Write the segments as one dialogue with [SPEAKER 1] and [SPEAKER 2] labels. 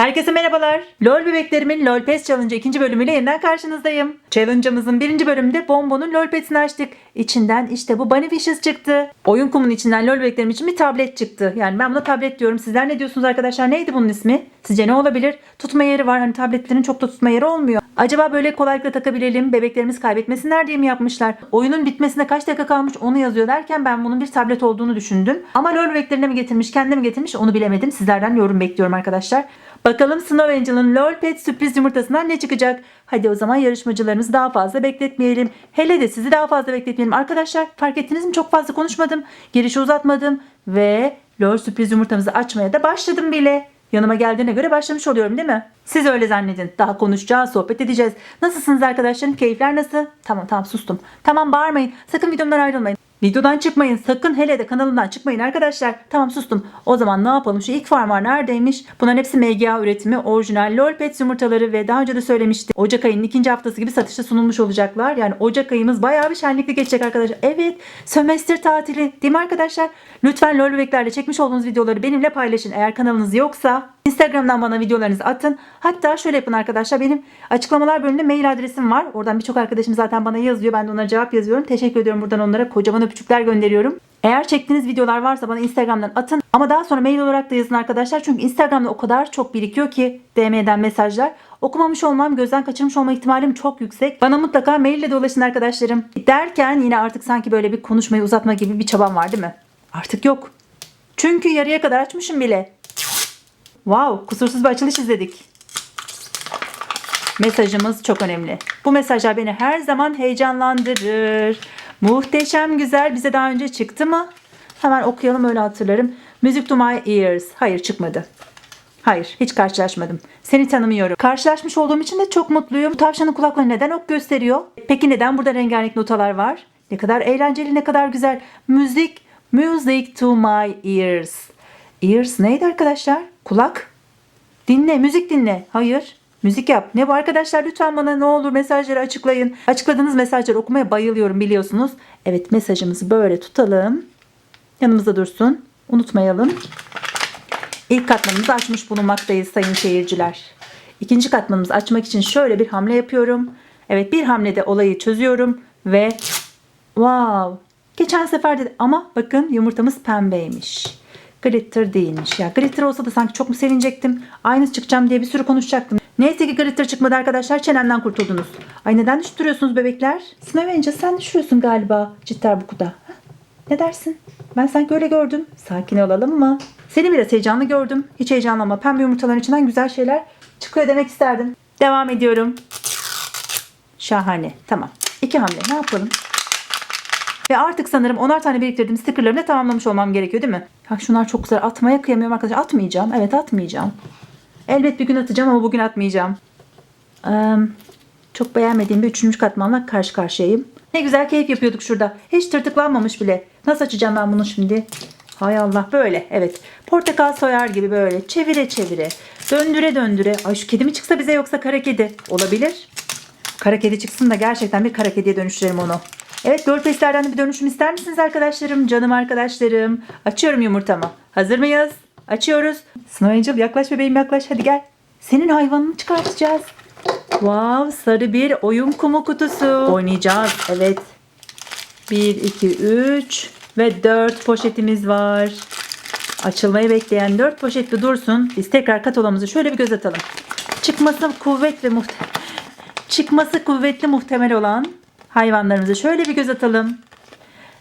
[SPEAKER 1] Herkese merhabalar. LOL bebeklerimin LOL Pets Challenge ikinci bölümüyle yeniden karşınızdayım. Challenge'ımızın birinci bölümünde Bombo'nun LOL Pets'ini açtık. İçinden işte bu Bunny Fishes çıktı. Oyun kumunun içinden LOL bebeklerim için bir tablet çıktı. Yani ben buna tablet diyorum. Sizler ne diyorsunuz arkadaşlar? Neydi bunun ismi? Sizce ne olabilir? Tutma yeri var. Hani tabletlerin çok da tutma yeri olmuyor. Acaba böyle kolaylıkla takabilelim, bebeklerimiz kaybetmesinler diye mi yapmışlar? Oyunun bitmesine kaç dakika kalmış onu yazıyor derken ben bunun bir tablet olduğunu düşündüm. Ama LOL bebeklerine mi getirmiş, kendine mi getirmiş onu bilemedim. Sizlerden yorum bekliyorum arkadaşlar. Bakalım Snow Angel'ın LOL Pet sürpriz yumurtasından ne çıkacak? Hadi o zaman yarışmacılarımızı daha fazla bekletmeyelim. Hele de sizi daha fazla bekletmeyelim. Arkadaşlar fark ettiniz mi çok fazla konuşmadım. Girişi uzatmadım. Ve LOL sürpriz yumurtamızı açmaya da başladım bile. Yanıma geldiğine göre başlamış oluyorum değil mi? Siz öyle zannedin. Daha konuşacağız, sohbet edeceğiz. Nasılsınız arkadaşlarım? Keyifler nasıl? Tamam tamam sustum. Tamam bağırmayın. Sakın videomdan ayrılmayın. Videodan çıkmayın. Sakın hele de kanalımdan çıkmayın arkadaşlar. Tamam sustum. O zaman ne yapalım? Şu ilk farmlar neredeymiş? Bunların hepsi MGA üretimi, orijinal LOL Pets yumurtaları ve daha önce de söylemiştim. Ocak ayının ikinci haftası gibi satışa sunulmuş olacaklar. Yani Ocak ayımız bayağı bir şenlikli geçecek arkadaşlar. Evet, sömestr tatili değil mi arkadaşlar? Lütfen LOL bebeklerle çekmiş olduğunuz videoları benimle paylaşın. Eğer kanalınız yoksa Instagram'dan bana videolarınızı atın. Hatta şöyle yapın arkadaşlar. Benim açıklamalar bölümünde mail adresim var. Oradan birçok arkadaşım zaten bana yazıyor. Ben de onlara cevap yazıyorum. Teşekkür ediyorum buradan onlara. Kocaman öpücükler gönderiyorum. Eğer çektiğiniz videolar varsa bana Instagram'dan atın. Ama daha sonra mail olarak da yazın arkadaşlar. Çünkü Instagram'da o kadar çok birikiyor ki DM'den mesajlar. Okumamış olmam, gözden kaçırmış olma ihtimalim çok yüksek. Bana mutlaka maille de ulaşın arkadaşlarım. Derken yine artık sanki böyle bir konuşmayı uzatma gibi bir çabam var değil mi? Artık yok. Çünkü yarıya kadar açmışım bile. Wow, kusursuz bir açılış izledik. Mesajımız çok önemli. Bu mesajlar beni her zaman heyecanlandırır. Muhteşem güzel bize daha önce çıktı mı? Hemen okuyalım öyle hatırlarım. Music to my ears. Hayır çıkmadı. Hayır hiç karşılaşmadım. Seni tanımıyorum. Karşılaşmış olduğum için de çok mutluyum. Bu tavşanın kulakları neden ok gösteriyor? Peki neden burada rengarenk notalar var? Ne kadar eğlenceli ne kadar güzel. Müzik. Music to my ears. Ears neydi arkadaşlar? Kulak. Dinle, müzik dinle. Hayır. Müzik yap. Ne bu arkadaşlar? Lütfen bana ne olur mesajları açıklayın. Açıkladığınız mesajları okumaya bayılıyorum biliyorsunuz. Evet mesajımızı böyle tutalım. Yanımızda dursun. Unutmayalım. İlk katmanımızı açmış bulunmaktayız sayın seyirciler. İkinci katmanımızı açmak için şöyle bir hamle yapıyorum. Evet bir hamlede olayı çözüyorum ve wow geçen sefer de ama bakın yumurtamız pembeymiş. Glitter değilmiş. Ya glitter olsa da sanki çok mu sevinecektim. Aynısı çıkacağım diye bir sürü konuşacaktım. Neyse ki glitter çıkmadı arkadaşlar. Çenemden kurtuldunuz. Ay neden düşürüyorsunuz bebekler? Angel sen düşürüyorsun galiba cidder bu kuda. Ne dersin? Ben sanki öyle gördüm. Sakin olalım mı? Seni biraz heyecanlı gördüm. Hiç heyecanlanma. Pembe yumurtaların içinden güzel şeyler çıkıyor demek isterdim. Devam ediyorum. Şahane. Tamam. İki hamle. Ne yapalım? Ve artık sanırım onar tane biriktirdiğim stickerlarımı da tamamlamış olmam gerekiyor değil mi? Ya şunlar çok güzel. Atmaya kıyamıyorum arkadaşlar. Atmayacağım. Evet atmayacağım. Elbet bir gün atacağım ama bugün atmayacağım. Ee, çok beğenmediğim bir üçüncü katmanla karşı karşıyayım. Ne güzel keyif yapıyorduk şurada. Hiç tırtıklanmamış bile. Nasıl açacağım ben bunu şimdi? Hay Allah böyle evet. Portakal soyar gibi böyle çevire çevire. Döndüre döndüre. Ay şu kedi mi çıksa bize yoksa kara kedi. Olabilir. Kara kedi çıksın da gerçekten bir kara kediye dönüştürelim onu. Evet Lordpestlerden de bir dönüşüm ister misiniz arkadaşlarım? Canım arkadaşlarım. Açıyorum yumurtamı. Hazır mıyız? Açıyoruz. Snow Angel yaklaş bebeğim yaklaş hadi gel. Senin hayvanını çıkartacağız. Wow sarı bir oyun kumu kutusu. Oynayacağız evet. 1, 2, 3 ve 4 poşetimiz var. Açılmayı bekleyen 4 poşet dursun. Biz tekrar katolamızı şöyle bir göz atalım. Çıkması kuvvet ve muhtemel çıkması kuvvetli muhtemel olan hayvanlarımıza şöyle bir göz atalım.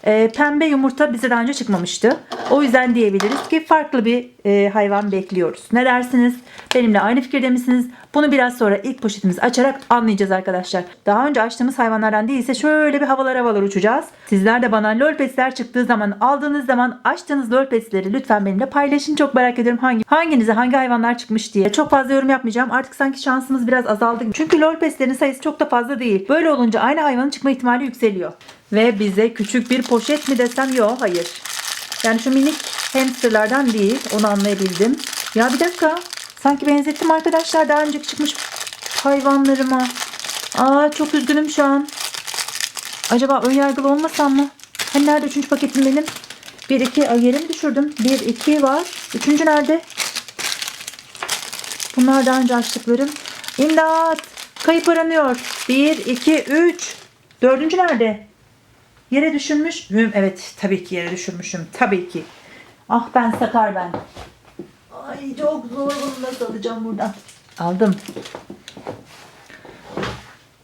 [SPEAKER 1] Ee, pembe yumurta bize daha önce çıkmamıştı. O yüzden diyebiliriz ki farklı bir e, hayvan bekliyoruz. Ne dersiniz? Benimle aynı fikirde misiniz? Bunu biraz sonra ilk poşetimizi açarak anlayacağız arkadaşlar. Daha önce açtığımız hayvanlardan değilse şöyle bir havalar havalar uçacağız. Sizler de bana lolpetsler çıktığı zaman aldığınız zaman açtığınız lolpetsleri lütfen benimle paylaşın. Çok merak ediyorum hangi hanginize hangi hayvanlar çıkmış diye. Çok fazla yorum yapmayacağım. Artık sanki şansımız biraz azaldı. Çünkü lolpetslerin sayısı çok da fazla değil. Böyle olunca aynı hayvanın çıkma ihtimali yükseliyor. Ve bize küçük bir poşet mi desem yok hayır. Yani şu minik hamsterlardan değil onu anlayabildim. Ya bir dakika sanki benzettim arkadaşlar daha önceki çıkmış hayvanlarıma. Aa çok üzgünüm şu an. Acaba önyargılı olmasam mı? Hani nerede üçüncü paketim benim? 1 2 ay yere mi düşürdüm? 1 2 var. Üçüncü nerede? Bunlar daha önce açtıklarım. İmdat. Kayıp aranıyor. 1, 2, 3. Dördüncü nerede? Yere düşürmüş. Hüm, evet tabii ki yere düşürmüşüm. Tabii ki. Ah ben sakar ben. Ay çok zor bunu nasıl alacağım buradan. Aldım.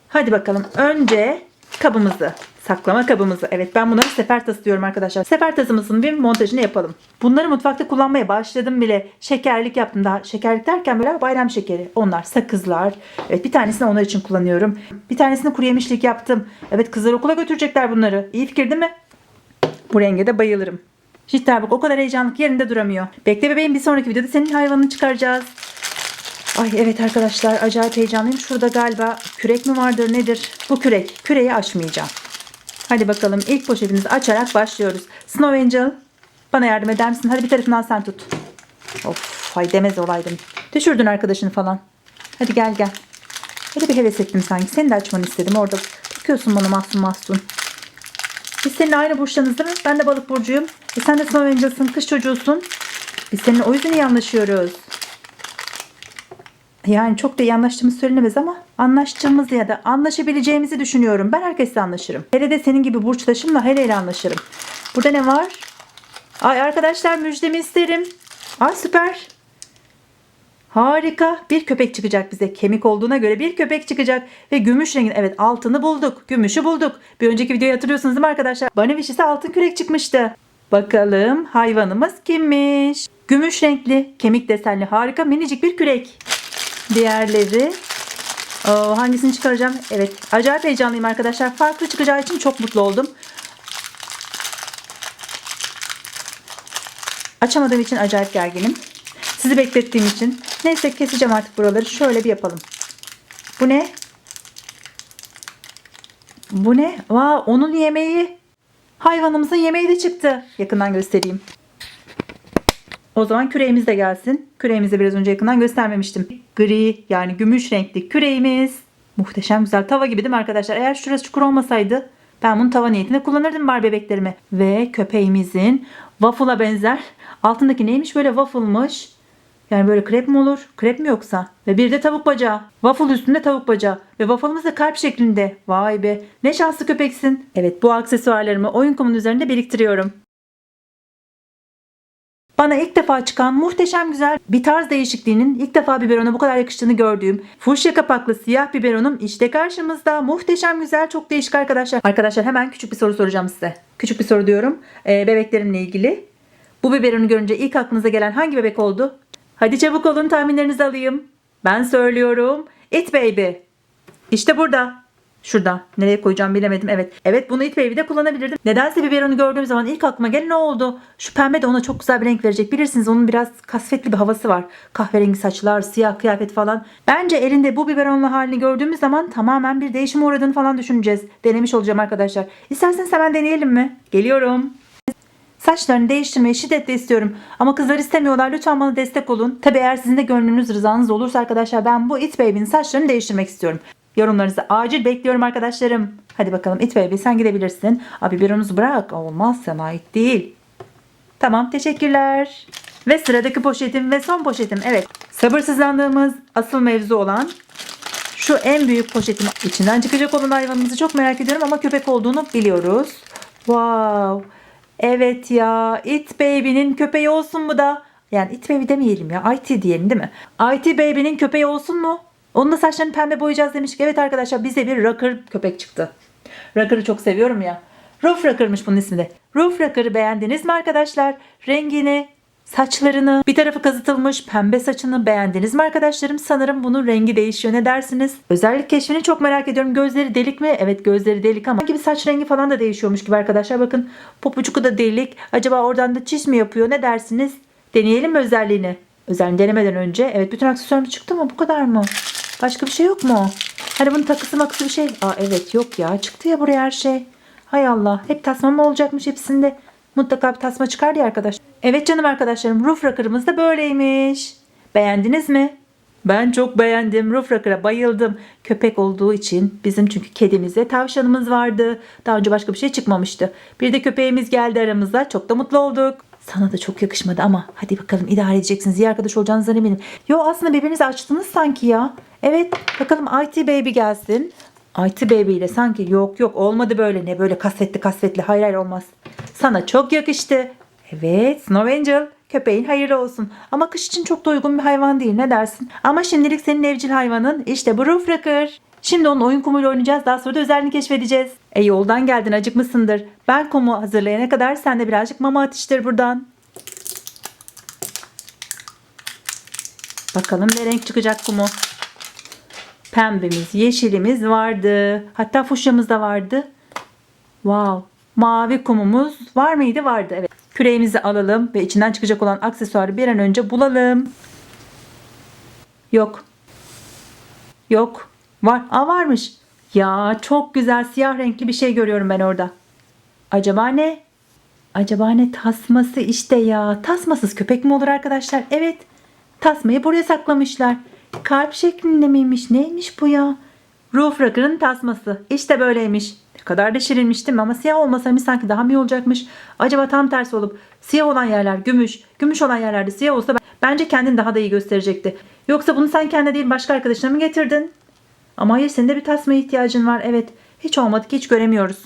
[SPEAKER 1] Hadi bakalım. Önce kabımızı, saklama kabımızı. Evet ben bunları sefer tası diyorum arkadaşlar. Sefer tasımızın bir montajını yapalım. Bunları mutfakta kullanmaya başladım bile. Şekerlik yaptım daha. Şekerlik derken böyle bayram şekeri. Onlar sakızlar. Evet bir tanesini onlar için kullanıyorum. Bir tanesini kuru yemişlik yaptım. Evet kızlar okula götürecekler bunları. İyi fikir değil mi? Bu renge de bayılırım. Cidden bak o kadar heyecanlık yerinde duramıyor. Bekle bebeğim bir sonraki videoda senin hayvanını çıkaracağız. Ay evet arkadaşlar acayip heyecanlıyım. Şurada galiba kürek mi vardır nedir? Bu kürek. Küreği açmayacağım. Hadi bakalım ilk poşetimizi açarak başlıyoruz. Snow Angel bana yardım eder misin? Hadi bir tarafından sen tut. Of hay demez olaydım. Düşürdün arkadaşını falan. Hadi gel gel. Öyle bir heves ettim sanki. Seni de açmanı istedim. Orada bakıyorsun bana mahzun mahzun. Biz seninle aynı burçtanız değil mi? Ben de balık burcuyum. E sen de Snow Angel'sın. Kış çocuğusun. Biz seninle o yüzden iyi anlaşıyoruz. Yani çok da iyi anlaştığımız söylenemez ama anlaştığımız ya da anlaşabileceğimizi düşünüyorum. Ben herkesle anlaşırım. Hele de senin gibi burçtaşımla hele hele anlaşırım. Burada ne var? Ay arkadaşlar müjdemi isterim. Ay süper. Harika. Bir köpek çıkacak bize. Kemik olduğuna göre bir köpek çıkacak. Ve gümüş rengin. Evet altını bulduk. Gümüşü bulduk. Bir önceki videoyu hatırlıyorsunuz değil mi arkadaşlar? Bunny Wish'e altın kürek çıkmıştı. Bakalım hayvanımız kimmiş? Gümüş renkli, kemik desenli harika minicik bir kürek. Diğerleri Oo, hangisini çıkaracağım? Evet acayip heyecanlıyım arkadaşlar. Farklı çıkacağı için çok mutlu oldum. Açamadığım için acayip gerginim. Sizi beklettiğim için. Neyse keseceğim artık buraları. Şöyle bir yapalım. Bu ne? Bu ne? Vaa onun yemeği. Hayvanımızın yemeği de çıktı. Yakından göstereyim. O zaman küreğimiz de gelsin. Küreğimizi biraz önce yakından göstermemiştim. Gri yani gümüş renkli küreğimiz. Muhteşem güzel tava gibi değil mi arkadaşlar? Eğer şurası çukur olmasaydı ben bunu tava niyetine kullanırdım bar bebeklerime. Ve köpeğimizin waffle'a benzer. Altındaki neymiş böyle waffle'mış. Yani böyle krep mi olur? Krep mi yoksa? Ve bir de tavuk bacağı. Waffle üstünde tavuk bacağı. Ve waffle'ımız da kalp şeklinde. Vay be. Ne şanslı köpeksin. Evet bu aksesuarlarımı oyun kumunun üzerinde biriktiriyorum. Bana ilk defa çıkan muhteşem güzel bir tarz değişikliğinin ilk defa biberona bu kadar yakıştığını gördüğüm fuşya kapaklı siyah biberonum işte karşımızda. Muhteşem güzel çok değişik arkadaşlar. Arkadaşlar hemen küçük bir soru soracağım size. Küçük bir soru diyorum. Ee, bebeklerimle ilgili. Bu biberonu görünce ilk aklınıza gelen hangi bebek oldu? Hadi çabuk olun tahminlerinizi alayım. Ben söylüyorum. It Baby. İşte burada. Şurada. Nereye koyacağım bilemedim. Evet. Evet bunu It Baby'de kullanabilirdim. Nedense biberonu gördüğüm zaman ilk aklıma gelen ne oldu? Şu pembe de ona çok güzel bir renk verecek. Bilirsiniz onun biraz kasvetli bir havası var. Kahverengi saçlar, siyah kıyafet falan. Bence elinde bu biberonlu halini gördüğümüz zaman tamamen bir değişime uğradığını falan düşüneceğiz. Denemiş olacağım arkadaşlar. İsterseniz hemen deneyelim mi? Geliyorum. Saçlarını değiştirmeyi şiddetle istiyorum. Ama kızlar istemiyorlar. Lütfen bana destek olun. Tabi eğer sizin de gönlünüz rızanız olursa arkadaşlar ben bu It Baby'nin saçlarını değiştirmek istiyorum. Yorumlarınızı acil bekliyorum arkadaşlarım. Hadi bakalım It Baby sen gidebilirsin. Abi biberimizi bırak. Olmaz sana ait değil. Tamam teşekkürler. Ve sıradaki poşetim ve son poşetim. Evet sabırsızlandığımız asıl mevzu olan şu en büyük poşetin içinden çıkacak olan hayvanımızı çok merak ediyorum ama köpek olduğunu biliyoruz. Wow. Evet ya It Baby'nin köpeği olsun mu da? Yani It Baby demeyelim ya IT diyelim değil mi? IT Baby'nin köpeği olsun mu? Onun da saçlarını pembe boyayacağız demiştik. Evet arkadaşlar bize bir Rocker köpek çıktı. Rocker'ı çok seviyorum ya. Roof Rocker'mış bunun ismi de. Roof Rocker'ı beğendiniz mi arkadaşlar? Rengini, saçlarını, bir tarafı kazıtılmış pembe saçını beğendiniz mi arkadaşlarım? Sanırım bunun rengi değişiyor. Ne dersiniz? Özellik keşfini çok merak ediyorum. Gözleri delik mi? Evet gözleri delik ama gibi saç rengi falan da değişiyormuş gibi arkadaşlar. Bakın popucuku da delik. Acaba oradan da çiş mi yapıyor? Ne dersiniz? Deneyelim mi özelliğini? Özelliğini denemeden önce. Evet bütün aksesuarım çıktı mı? Bu kadar mı? Başka bir şey yok mu? Hani bunun takısı makısı bir şey. Aa evet yok ya. Çıktı ya buraya her şey. Hay Allah. Hep tasma mı olacakmış hepsinde? Mutlaka bir tasma çıkar diye arkadaş. Evet canım arkadaşlarım. Roof Rocker'ımız da böyleymiş. Beğendiniz mi? Ben çok beğendim. Roof Rocker'a bayıldım. Köpek olduğu için bizim çünkü kedimize tavşanımız vardı. Daha önce başka bir şey çıkmamıştı. Bir de köpeğimiz geldi aramıza. Çok da mutlu olduk. Sana da çok yakışmadı ama hadi bakalım idare edeceksiniz. İyi arkadaş olacağınızdan eminim. Yo aslında birbirinizi açtınız sanki ya. Evet bakalım IT Baby gelsin. IT Baby ile sanki yok yok olmadı böyle. Ne böyle kasvetli kasvetli. Hayır hayır olmaz. Sana çok yakıştı. Evet Snow Angel. Köpeğin hayırlı olsun. Ama kış için çok da uygun bir hayvan değil. Ne dersin? Ama şimdilik senin evcil hayvanın işte bu Roof Racker. Şimdi onun oyun kumuyla oynayacağız. Daha sonra da özelliğini keşfedeceğiz. E yoldan geldin acıkmışsındır. Ben kumu hazırlayana kadar sen de birazcık mama atıştır buradan. Bakalım ne renk çıkacak kumu. Pembemiz, yeşilimiz vardı. Hatta fuşyamız da vardı. Wow. Mavi kumumuz var mıydı? Vardı. Evet. Küreğimizi alalım ve içinden çıkacak olan aksesuarı bir an önce bulalım. Yok. Yok. Var. Aa varmış. Ya çok güzel siyah renkli bir şey görüyorum ben orada. Acaba ne? Acaba ne tasması işte ya. Tasmasız köpek mi olur arkadaşlar? Evet. Tasmayı buraya saklamışlar. Kalp şeklinde miymiş? Neymiş bu ya? Roof Racker'ın tasması. İşte böyleymiş. Ne kadar da şirinmiş değil mi? Ama siyah olmasaymış sanki daha mı iyi olacakmış? Acaba tam tersi olup siyah olan yerler gümüş, gümüş olan yerlerde siyah olsa bence kendini daha da iyi gösterecekti. Yoksa bunu sen kendine değil başka arkadaşına mı getirdin? Ama hayır senin de bir tasmaya ihtiyacın var. Evet. Hiç olmadı ki hiç göremiyoruz.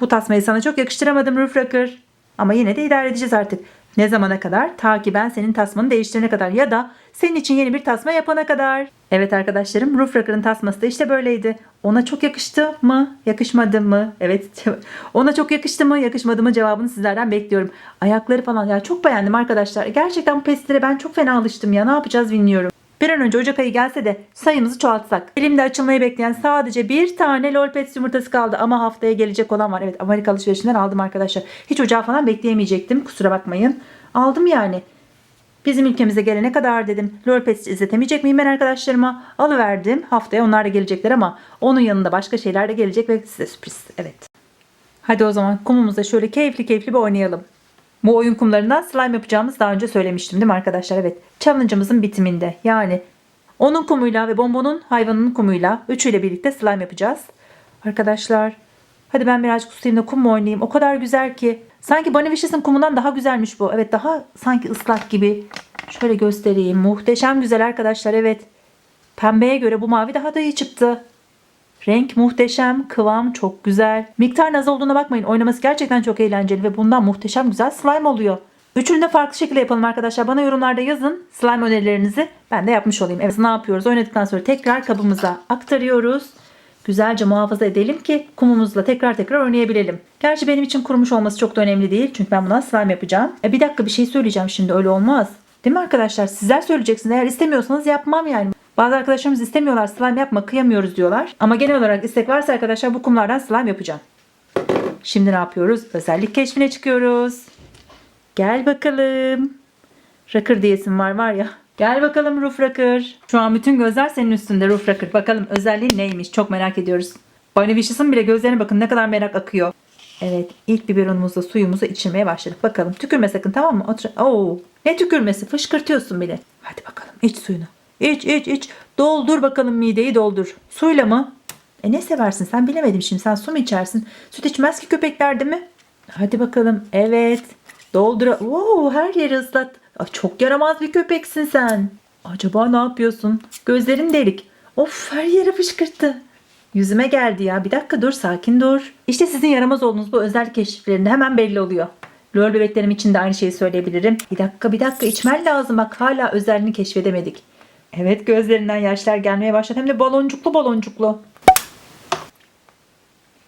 [SPEAKER 1] Bu tasmayı sana çok yakıştıramadım Roof Racker. Ama yine de idare edeceğiz artık. Ne zamana kadar? Ta ki ben senin tasmanı değiştirene kadar ya da senin için yeni bir tasma yapana kadar. Evet arkadaşlarım Roof Racker'ın tasması da işte böyleydi. Ona çok yakıştı mı? Yakışmadı mı? Evet. Ona çok yakıştı mı? Yakışmadı mı? Cevabını sizlerden bekliyorum. Ayakları falan ya çok beğendim arkadaşlar. Gerçekten bu pestlere ben çok fena alıştım ya. Ne yapacağız bilmiyorum. Bir an önce Ocak ayı gelse de sayımızı çoğaltsak. Elimde açılmayı bekleyen sadece bir tane Lol Pets yumurtası kaldı ama haftaya gelecek olan var. Evet Amerika alışverişinden aldım arkadaşlar. Hiç ocağı falan bekleyemeyecektim kusura bakmayın. Aldım yani. Bizim ülkemize gelene kadar dedim Lol Pets izletemeyecek miyim ben arkadaşlarıma? Alıverdim. Haftaya onlar da gelecekler ama onun yanında başka şeyler de gelecek ve size sürpriz. Evet. Hadi o zaman kumumuzda şöyle keyifli keyifli bir oynayalım. Bu oyun kumlarından slime yapacağımız daha önce söylemiştim değil mi arkadaşlar? Evet. Challenge'ımızın bitiminde. Yani onun kumuyla ve Bonbon'un hayvanının kumuyla üçüyle birlikte slime yapacağız. Arkadaşlar hadi ben birazcık tutayım da kum mu oynayayım? O kadar güzel ki. Sanki Wishes'in kumundan daha güzelmiş bu. Evet daha sanki ıslak gibi. Şöyle göstereyim. Muhteşem güzel arkadaşlar evet. Pembeye göre bu mavi daha da iyi çıktı. Renk muhteşem, kıvam çok güzel. Miktar az olduğuna bakmayın. Oynaması gerçekten çok eğlenceli ve bundan muhteşem güzel slime oluyor. Üçünü de farklı şekilde yapalım arkadaşlar. Bana yorumlarda yazın slime önerilerinizi. Ben de yapmış olayım. Evet ne yapıyoruz? Oynadıktan sonra tekrar kabımıza aktarıyoruz. Güzelce muhafaza edelim ki kumumuzla tekrar tekrar oynayabilelim. Gerçi benim için kurumuş olması çok da önemli değil. Çünkü ben buna slime yapacağım. E bir dakika bir şey söyleyeceğim şimdi öyle olmaz. Değil mi arkadaşlar? Sizler söyleyeceksiniz. Eğer istemiyorsanız yapmam yani. Bazı arkadaşlarımız istemiyorlar slime yapma kıyamıyoruz diyorlar. Ama genel olarak istek varsa arkadaşlar bu kumlardan slime yapacağım. Şimdi ne yapıyoruz? Özellik keşfine çıkıyoruz. Gel bakalım. Rocker diyesim var var ya. Gel bakalım Roof Rocker. Şu an bütün gözler senin üstünde Roof Rocker. Bakalım özelliği neymiş? Çok merak ediyoruz. Bunny Wishes'ın bile gözlerine bakın ne kadar merak akıyor. Evet ilk biberonumuzla suyumuzu içirmeye başladık. Bakalım tükürme sakın tamam mı? Otur. Oo, ne tükürmesi? Fışkırtıyorsun bile. Hadi bakalım iç suyunu. İç iç iç. Doldur bakalım mideyi doldur. Suyla mı? E ne seversin sen bilemedim şimdi. Sen su mu içersin? Süt içmez ki köpekler değil mi? Hadi bakalım. Evet. Doldur. Oo, her yeri ıslat. Ay, çok yaramaz bir köpeksin sen. Acaba ne yapıyorsun? Gözlerim delik. Of her yere fışkırttı. Yüzüme geldi ya. Bir dakika dur sakin dur. İşte sizin yaramaz olduğunuz bu özel keşiflerinde hemen belli oluyor. Lol bebeklerim için de aynı şeyi söyleyebilirim. Bir dakika bir dakika içmen lazım. Bak hala özelliğini keşfedemedik. Evet gözlerinden yaşlar gelmeye başladı. Hem de baloncuklu baloncuklu.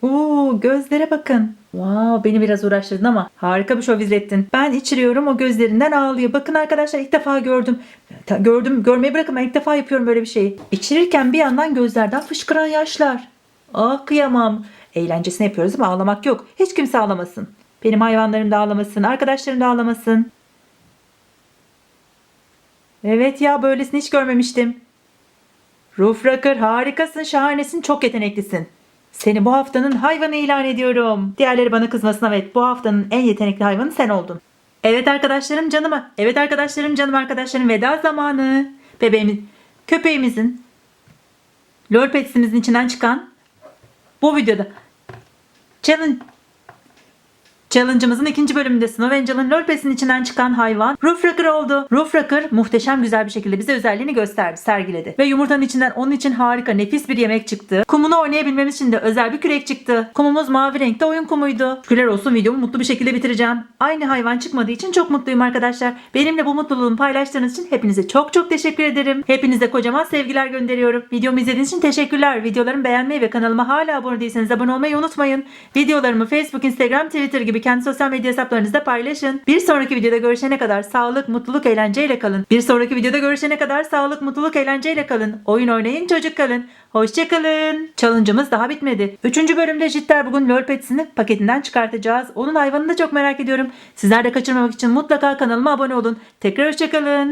[SPEAKER 1] Oo, gözlere bakın. Wow, beni biraz uğraştırdın ama harika bir şov izlettin. Ben içiriyorum o gözlerinden ağlıyor. Bakın arkadaşlar ilk defa gördüm. Gördüm, görmeyi bırakın ben ilk defa yapıyorum böyle bir şeyi. İçirirken bir yandan gözlerden fışkıran yaşlar. Ah kıyamam. Eğlencesini yapıyoruz ama ağlamak yok. Hiç kimse ağlamasın. Benim hayvanlarım da ağlamasın, arkadaşlarım da ağlamasın. Evet ya böylesini hiç görmemiştim. Roof Rocker harikasın, şahanesin, çok yeteneklisin. Seni bu haftanın hayvanı ilan ediyorum. Diğerleri bana kızmasın evet bu haftanın en yetenekli hayvanı sen oldun. Evet arkadaşlarım canıma. Evet arkadaşlarım canım arkadaşlarım veda zamanı. Bebeğimiz, köpeğimizin, lol petsimizin içinden çıkan bu videoda challenge Challenge'ımızın ikinci bölümünde Snow Angel'ın lolpesinin içinden çıkan hayvan Roofracker oldu. Roofracker muhteşem güzel bir şekilde bize özelliğini gösterdi, sergiledi. Ve yumurtanın içinden onun için harika, nefis bir yemek çıktı. Kumunu oynayabilmemiz için de özel bir kürek çıktı. Kumumuz mavi renkte oyun kumuydu. Şükürler olsun videomu mutlu bir şekilde bitireceğim. Aynı hayvan çıkmadığı için çok mutluyum arkadaşlar. Benimle bu mutluluğumu paylaştığınız için hepinize çok çok teşekkür ederim. Hepinize kocaman sevgiler gönderiyorum. Videomu izlediğiniz için teşekkürler. Videolarımı beğenmeyi ve kanalıma hala abone değilseniz abone olmayı unutmayın. Videolarımı Facebook, Instagram, Twitter gibi kendi sosyal medya hesaplarınızda paylaşın. Bir sonraki videoda görüşene kadar sağlık, mutluluk, eğlenceyle kalın. Bir sonraki videoda görüşene kadar sağlık, mutluluk, eğlenceyle kalın. Oyun oynayın, çocuk kalın. Hoşçakalın. Challenge'ımız daha bitmedi. Üçüncü bölümde Jitter bugün Lolpets'ini paketinden çıkartacağız. Onun hayvanını da çok merak ediyorum. Sizler de kaçırmamak için mutlaka kanalıma abone olun. Tekrar hoşçakalın.